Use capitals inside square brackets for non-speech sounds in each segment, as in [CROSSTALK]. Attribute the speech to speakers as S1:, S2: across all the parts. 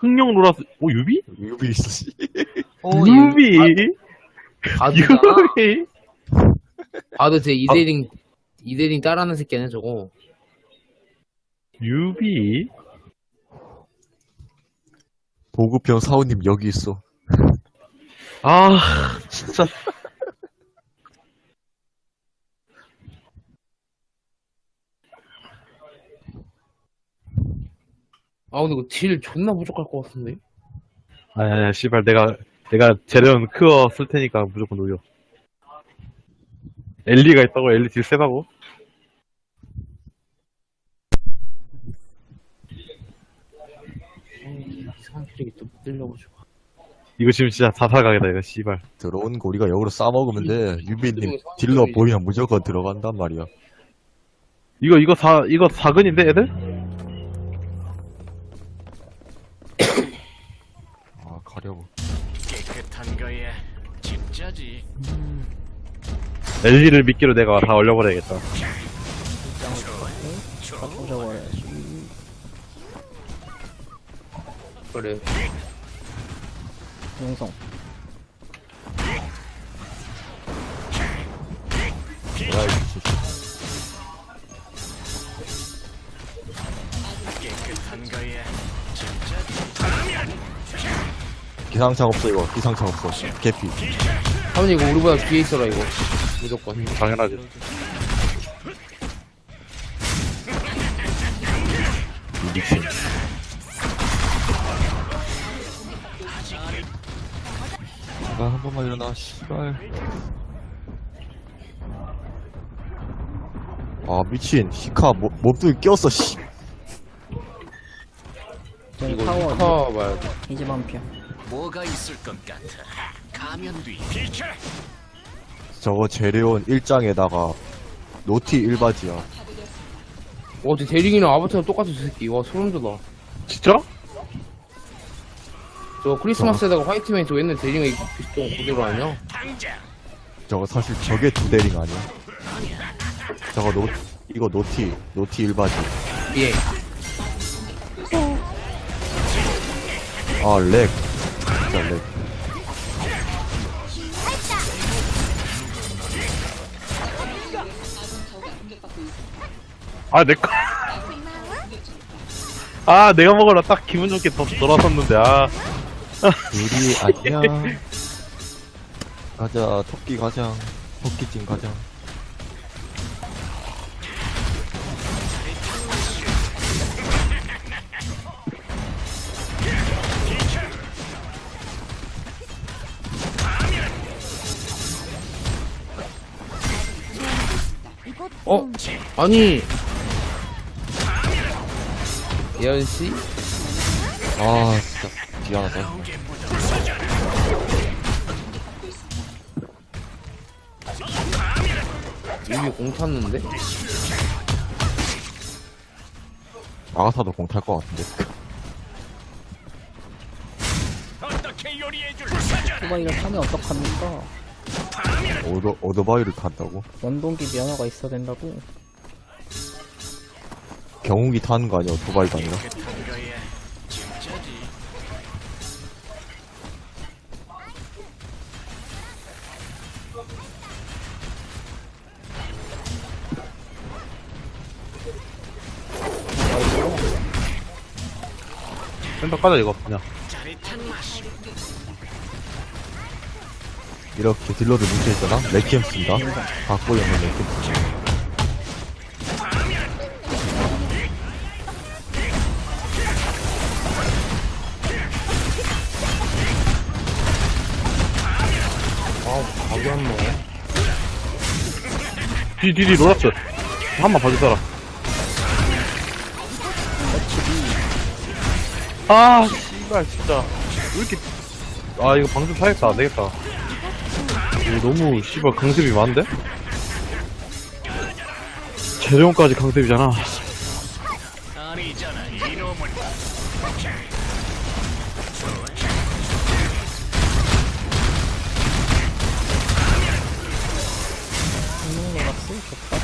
S1: 흑룡 로라스, 오, 유비?
S2: 유비 있어, 씨.
S3: 어,
S1: 유비?
S3: 바드잖아.
S1: 유비?
S3: 바드 제 이대링, 이대링 따라하는 새끼네, 저거.
S1: 유비?
S2: 보급형 사우님 여기 있어.
S1: 아, 진짜.
S3: 아, 근데 이거 딜 존나 부족할 것 같은데?
S1: 아니, 아니, 씨발, 내가, 내가 재련 크어 쓸 테니까 무조건 녹여. 엘리가 있다고, 엘리 딜 세다고?
S3: 이상한 필력이 또 들려가지고.
S1: 이거 지금 진짜 자살각이다, 이거, 씨발.
S2: 들어온 거 우리가 역으로 싸먹으면 돼. 유비님 딜러 보이면 무조건 들어간단 말이야.
S1: 이거, 이거 사, 이거 사근인데, 애들?
S2: 가려고.
S4: 깨끗한 거야. 진짜지.
S1: 엘리를 미끼로 내가 다 올려버려야겠다.
S3: 그래.
S5: 용성.
S4: 깨끗한 거야. 진짜지.
S2: 기상창 없어, 이거. 기상창 없어. 개피.
S3: 하면 이거 우리보다 뒤에 있어라, 이거. 무조건.
S1: 당연하지.
S2: 이 미친. 제발 한 번만 일어나, 씨발. 아, 미친. 시카, 모, 몸뚱이 꼈어, 씨.
S5: 저희
S3: 이거
S5: 타워
S3: 커 봐야 돼.
S5: 이집 한표
S4: 뭐가 있을 것 같아. 가면 뒤. 비켜.
S2: 저거 제레온 1장에다가 노티 1바지야.
S3: 와, 저 대링이랑 아바타랑 똑같은 저 새끼. 와, 소름 돋아.
S1: 진짜?
S3: 저 크리스마스에다가 화이트맨 저 옛날 대링이 비슷한 그대로 아니야?
S4: 당장.
S2: 저거 사실 저게 두 대링 아니야? 저거 노, 이거 노티, 노티 1바지.
S3: 예.
S2: 아, 렉. 진짜 렉.
S1: 아, 내 거. 아, 내가 먹으라 딱 기분 좋게 더 돌아섰는데, 아.
S2: 우리 안녕. 가자, 토끼 가장. 토끼찜 가장.
S3: 어? 아니. 예언 씨?
S2: 아, 진짜. 미안하다.
S3: 이미 공 탔는데?
S2: 아가사도 공 탈 것 같은데.
S4: 어떻게 요리해 줄 사자.
S5: 오토바이를 타면 어떡합니까
S2: 오더, 오토바이를 탄다고?
S5: 원동기 면허가 있어야 된다고
S2: 경운기 타는 거 아니야, 오토바이가 아니라?
S1: 센터 까자, 이거, 그냥.
S2: 이렇게 딜러들 뭉쳐있잖아? 레키엠 쓴다? 갖고 있는 레키엠 쓴다.
S3: 가게 한 번.
S1: 뒤, 뒤, 뒤, 로라스. 한번 봐주더라. 아, 씨발, 진짜. 왜 이렇게. 아, 이거 방금 타겠다. 안 되겠다. 너무, 씨발, 강습이 많은데? 재령까지 강습이잖아.
S4: 아니잖아. 이놈은.
S5: 있는 거 같지? 좋다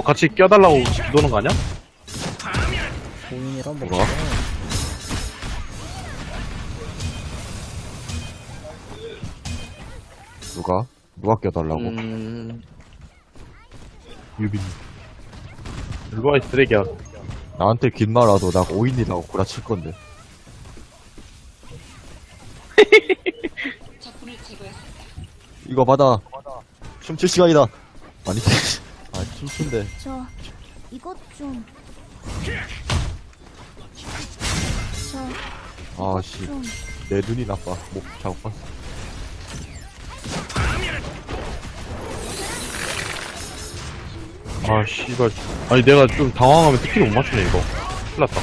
S1: 또 같이 껴달라고 노는 거 아니야?
S5: 고인이란 뭐
S2: 뭐가? 누가? 누가 껴달라고?
S3: 음,
S1: 유빈. 일로와, 이 쓰레기야.
S2: 나한테 긴 말라도 나 5인이라고 구라칠 건데. 이거 받아. 춤출 시간이다. 아니, [LAUGHS] 아, 춤춘데.
S6: 저 이것 좀. 저
S2: 아, 씨.
S6: 좀.
S2: 내 눈이 나빠. 목 잘못 봤어.
S1: 아, 씨발. 아니, 내가 좀 당황하면 스킬 못 맞추네, 이거. 큰일 났다.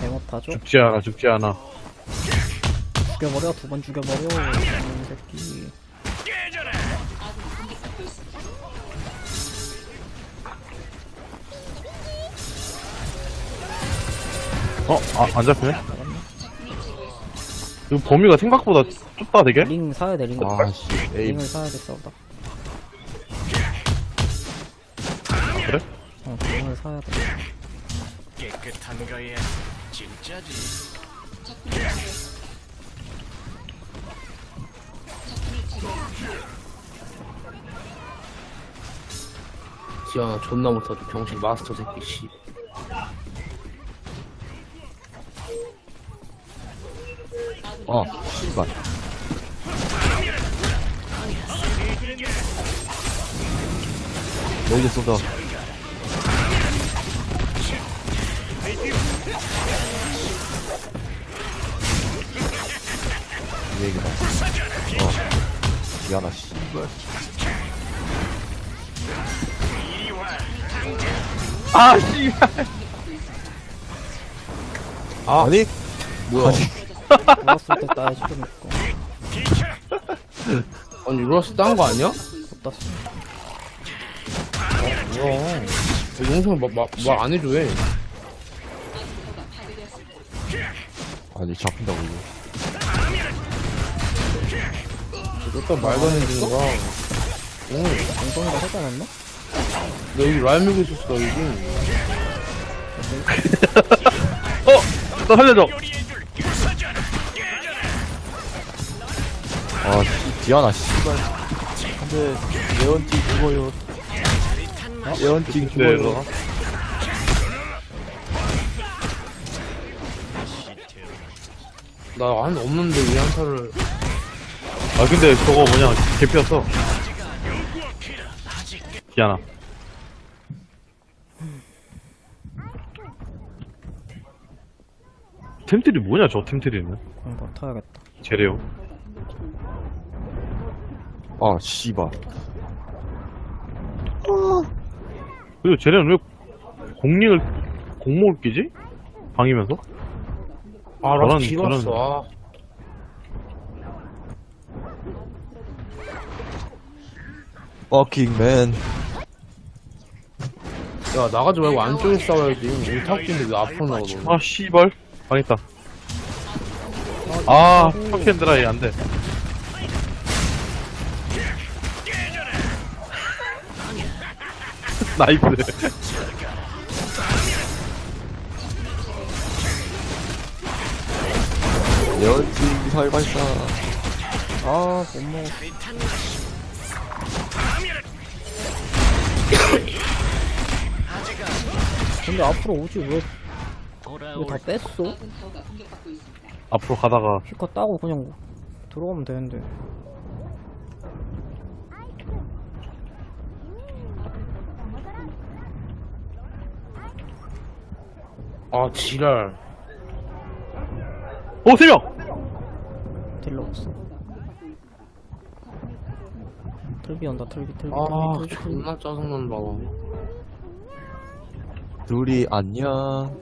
S5: 죽는 거?
S1: 죽지 않아, 죽지 않아.
S5: 죽여버려 두 번 죽여버려 이 새끼
S1: 어? 아, 안 잡히네? 이거 범위가 생각보다 좁다, 되게?
S5: 링 사야 돼 링.
S2: 아, 씨. 에임.
S5: 링을 사야 돼 싸우다.
S1: 그래?
S5: 어 링을 사야 돼.
S4: 깨끗한 거야. 진짜지.
S3: 지현아 존나 못하죠. 병신 마스터 새끼, 씨.
S2: 아, 씨발. 레이저 쏜다. 이 얘기다. 어. 미안하, 씨발.
S1: 아, 씨발.
S2: 아, 아니?
S3: 뭐야?
S5: 몰랐을 때 따야지 그니까.
S3: 아니, [LAUGHS] 루라스 딴 거 아니야?
S5: 못 땄어.
S3: 뭐야. 영상 말안 해줘, 왜?
S2: 아니, 잡힌다고, 이거.
S3: 일단 말도 안 해주는 거야. 응.
S5: 방송이라 하지 않았나?
S3: 나 여기 라임 밀고 있었어, 여기. [LAUGHS]
S1: 어! 나 살려줘!
S2: 아, 씨, 디아나, 씨발. 안 돼. 예언팅 죽어요. 예언팅
S1: 네,
S2: 죽어요.
S1: 너.
S3: 나안 없는데 왜 한타를.
S1: 아, 근데 저거 뭐냐, 개피였어. 기아나. 템트리 뭐냐, 저 템트리는?
S5: 그럼 타야겠다.
S1: 제레오.
S2: 아, 씨발.
S1: 그리고 쟤네는 왜 공링을 공목을 끼지? 방이면서?
S3: 아, 라스
S1: 저런-
S3: 길었어. 아.
S2: 퍼킹맨.
S3: 야, 나가지 말고 안쪽에 싸워야지. 우리 탑인데 왜 앞으로 나가, 너.
S1: 아 씨발 망했다 아 턱앤드라이 안돼 [LAUGHS] 나이스
S2: 예언팅 미사일 발사.
S5: 아, 못 먹었어. 근데 앞으로 오지 왜, 왜다 뺐어?
S1: 앞으로 가다가
S5: 피카 따고 그냥 들어가면 되는데.
S3: 아, 지랄.
S1: 오 세명
S5: 딜러 없어. 틀비 온다, 틀비, 틀비,
S3: 아,
S5: 틀비, 틀비.
S3: 존나 짜증난다.
S2: 둘이 안녕.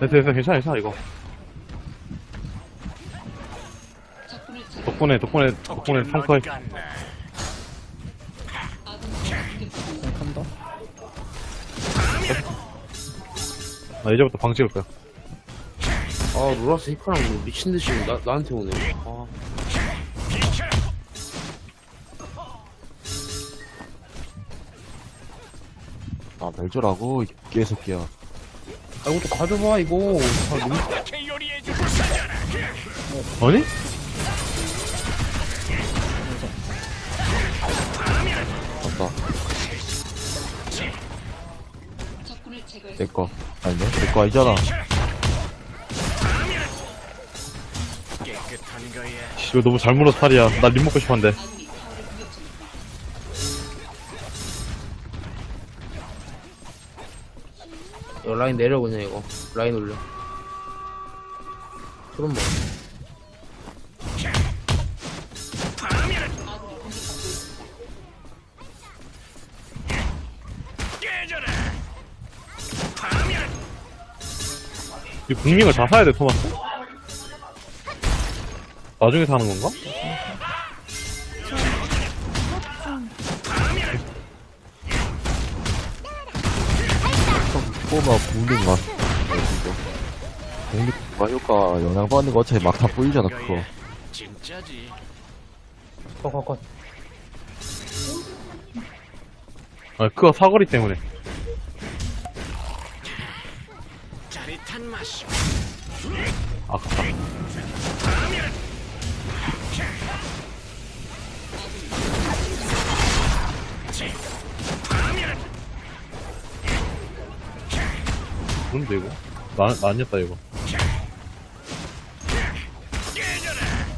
S1: 됐어 됐어 괜찮아 괜찮아 이거 덕분에 덕분에 덕분에
S5: 그냥 간다.
S1: 나 이제부터 방 찍을 거야
S3: 아, 로라스 히카랑 뭐 미친듯이 나, 나한테 오네. 아,
S2: 아 멜조라고 이 개새끼야
S3: 아, 이거 또 가져봐, 이거. 아, 너무
S1: 아니?
S2: 맞다 내꺼 아니네 내꺼 아니잖아.
S1: 이거 너무 잘 물어서 탈이야. 나립 먹고 싶었는데.
S3: 이거 라인 내려, 그냥, 이거. 라인 올려. 그럼 뭐.
S1: 이 국민을 다 사야 돼, 토마스? 나중에 사는 건가?
S2: 꼬마 국립 막 국립 과 효과 영향 받는 거 어차피 막다 뿌리잖아 그거
S4: 진짜지.
S3: 컷, 컷, 컷.
S1: 아, 그거 사거리 때문에.
S4: 짜릿한 맛이.
S1: 아깝다. 뭔데, 이거? 나, 나뉘었다, 이거.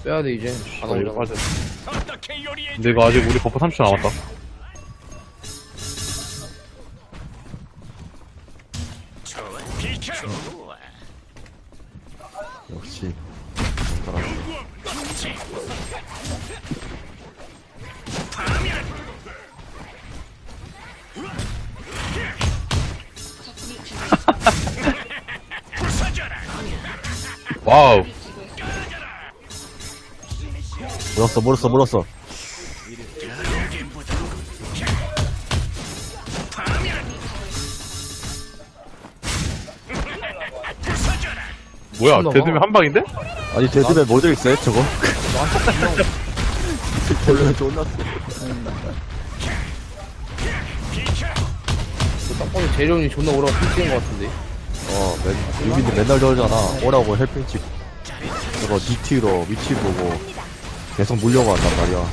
S3: 빼야 돼, 이제. 안
S1: 아, 이거
S3: 올라가.
S1: 빠져. 근데 이거 아직 우리 버프 30초 남았다. 와우.
S2: 물었어 물었어 물었어
S1: 뭐야. 데드면 한 방인데?
S2: 아니 데드맨 모델 셋 저거 [LAUGHS] 데드맨 존나 세.
S3: 딱 봐도 재련이 존나 오라고 핑치는 것 같은데.
S2: 어, 맨, 유빈이 맨날 저러잖아. 오라고 헬핑치. 저거 DT로 위치 보고 계속 물려고 한단 말이야.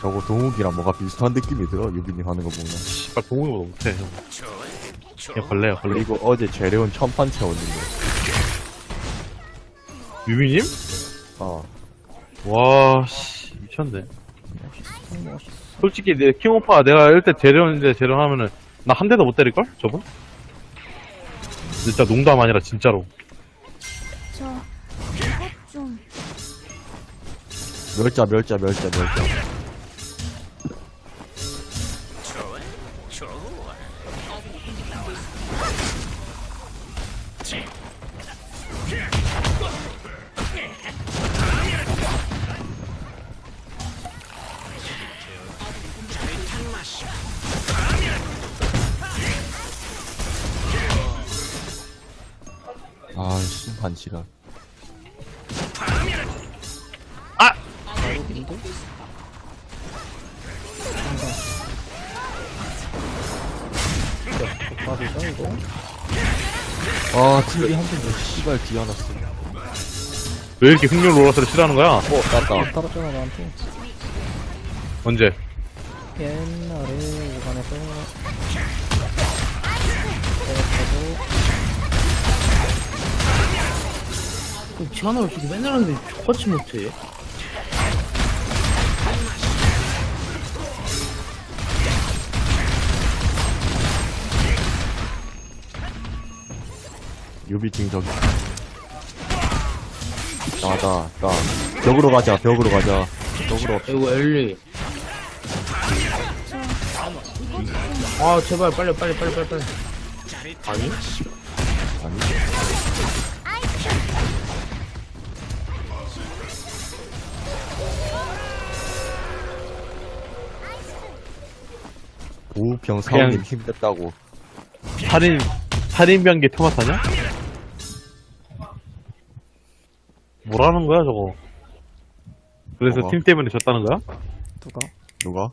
S2: 저거 동욱이랑 뭐가 비슷한 느낌이 들어, 유빈이 하는 거 보면.
S1: 씨발, 동훈이보다 못해. 형. 그냥 벌레야, 벌레.
S2: 그리고 어제 재래온 천판 채웠는데.
S1: 유미님?
S2: 어,
S1: 와, 씨, 미쳤네.
S5: 멋있어.
S1: 솔직히, 내 킹오파 내가 1대 재련인데 재련하면은, 나 한 대도 못 때릴걸? 저분? 진짜 농담 아니라 진짜로.
S6: 저 이것 좀
S2: 멸자, 멸자, 멸자, 멸자. 지랄.
S5: 밥이죠, 이거?
S2: 아, TV 한번 더 씨발 뒤어놨어.
S1: 왜 이렇게 흥룡 롤러스를 싫어하는 거야?
S2: 어, 땄다.
S5: 따랐잖아, 나한테.
S1: 언제?
S5: 옛날에 오간에서.
S3: 그 지하나를 저렇게 맨날 하는데 똑같이 못해.
S2: 유비징 저기. 나다, 나. 벽으로 가자, 벽으로 가자. 벽으로.
S3: 이거 엘리. 아, 제발, 빨리, 빨리, 빨리, 빨리, 빨리. 아니?
S2: 아니. 보우평 사원님
S1: 그냥-
S2: 힘냈다고.
S1: 살인, 살인병기 토마타냐? 뭐라는 거야 저거 그래서
S2: 뭐가?
S1: 팀 때문에 졌다는 거야?
S5: 누가?
S2: 누가?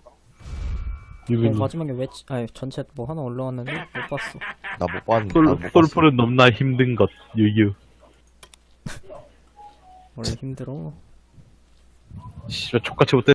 S1: 유빈이
S5: 뭐 마지막에 왜, 치- 아니, 전체 뭐 하나 올라왔는데 못 봤어.
S2: 나 못 봤는데.
S1: 솔,
S2: 나못 봤어.
S1: 솔플은 넘나 힘든 것 유유 [LAUGHS]
S5: 원래 힘들어.
S1: 씨발 족같이 못해